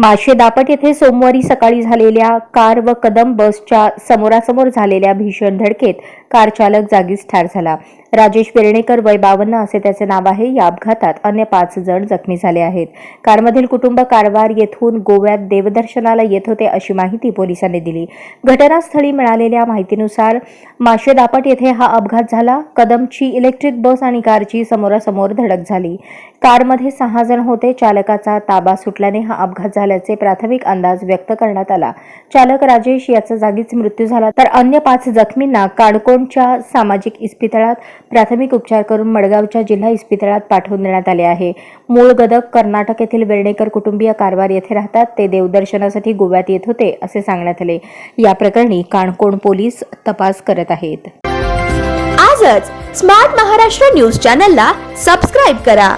माशे दापट येथे सोमवारी सकाळी झालेल्या कार व कदम बसच्या समोरासमोर झालेल्या भीषण धडकेत कार चालक जागीच ठार झाला. राजेश पेरणेकर वय बावन्न असे त्याचे नाव आहे. या अपघातात अन्य पाच जण जखमी झाले आहेत. कारमधील कुटुंब कारवार येथून गोव्यात देवदर्शनाला येत होते अशी माहिती पोलिसांनी दिली. घटनास्थळी मिळालेल्या माहितीनुसार माशे दापट येथे हा अपघात झाला. कदमची इलेक्ट्रिक बस आणि कारची समोरासमोर धडक झाली. कारमध्ये सहा जण होते. चालकाचा ताबा सुटल्याने हा अपघात झाला. झाल्याचे प्राथमिक अंदाज व्यक्त करण्यात आला. चालक राजेश याचा जागीच मृत्यू झाला. तर अन्य पाच जखमींना काणकोणच्या सामाजिक इस्पितळात प्राथमिक उपचार करून मडगावच्या जिल्हा इस्पितळात पाठवून देण्यात आले आहे. मूळ गदक कर्नाटक येथील वेर्णेकर कुटुंबीय कारवार येथे राहतात. ते देवदर्शनासाठी गोव्यात येत होते असे सांगण्यात आले. या प्रकरणी काणकोण पोलीस तपास करत आहेत. आजच स्मार्ट महाराष्ट्र न्यूज चॅनलला सबस्क्राईब करा.